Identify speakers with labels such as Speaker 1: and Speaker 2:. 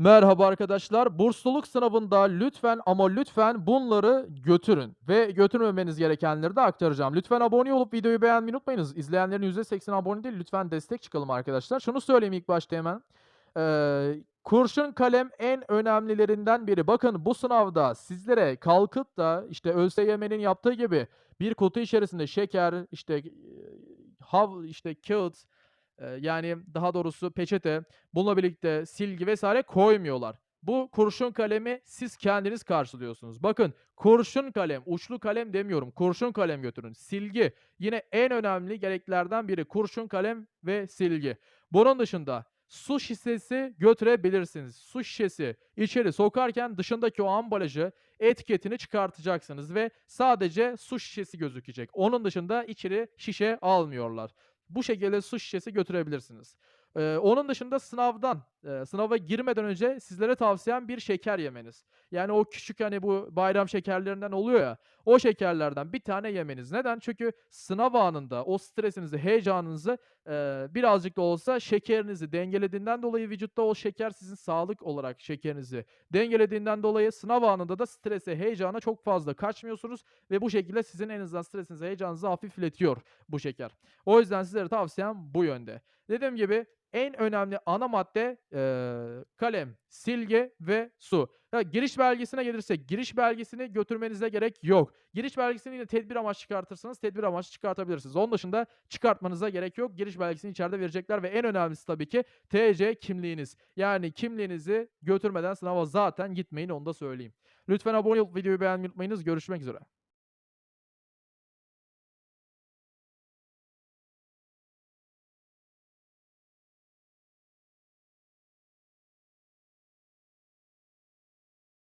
Speaker 1: Merhaba arkadaşlar. Bursluluk sınavında lütfen ama lütfen bunları götürün ve götürmemeniz gerekenleri de aktaracağım. Lütfen abone olup videoyu beğenmeyi unutmayınız. İzleyenlerin %80 abone değil. Lütfen destek çıkalım arkadaşlar. Şunu söyleyeyim ilk başta hemen. Eee, kurşun kalem en önemlilerinden biri. Bakın bu sınavda sizlere kalkıp da işte ÖSYM'nin yaptığı gibi bir kutu içerisinde şeker, işte eee, hav işte kağıt, yani daha doğrusu peçete, bununla birlikte silgi vesaire koymuyorlar. Bu kurşun kalemi siz kendiniz karşılıyorsunuz. Bakın kurşun kalem, uçlu kalem demiyorum. Kurşun kalem götürün. Silgi yine en önemli gereklerden biri kurşun kalem ve silgi. Bunun dışında su şişesi götürebilirsiniz. Su şişesi içeri sokarken dışındaki o ambalajı, etiketini çıkartacaksınız ve sadece su şişesi gözükecek. Onun dışında içeri şişe almıyorlar. Bu şekilde su şişesi götürebilirsiniz. Eee, onun dışında sınavdan, sınava girmeden önce sizlere tavsiyem bir şeker yemeniz. Yani o küçük, hani, bu bayram şekerlerinden oluyor ya, o şekerlerden bir tane yemeniz. Neden? Çünkü sınav anında o stresinizi, heyecanınızı, eee, birazcık da olsa şekerinizi dengelediğinden dolayı vücutta o şeker sizin sağlık olarak şekerinizi dengelediğinden dolayı sınav anında da strese, heyecana çok fazla kaçmıyorsunuz ve bu şekilde sizin en azından stresinizi, heyecanınızı hafifletiyor bu şeker. O yüzden sizlere tavsiyem bu yönde. Dediğim gibi en önemli ana madde, eee, kalem, silgi ve su. Ha, giriş belgesine gelirsek, giriş belgesini götürmenize gerek yok. Giriş belgesini yine tedbir amaçlı çıkartırsanız tedbir amaçlı çıkartabilirsiniz. Onun dışında çıkartmanıza gerek yok. Giriş belgesini içeride verecekler ve en önemlisi tabii ki TC kimliğiniz. Yani kimliğinizi götürmeden sınava zaten gitmeyin onu da söyleyeyim. Lütfen abone olup videoyu beğenmeyi unutmayınız. Görüşmek üzere.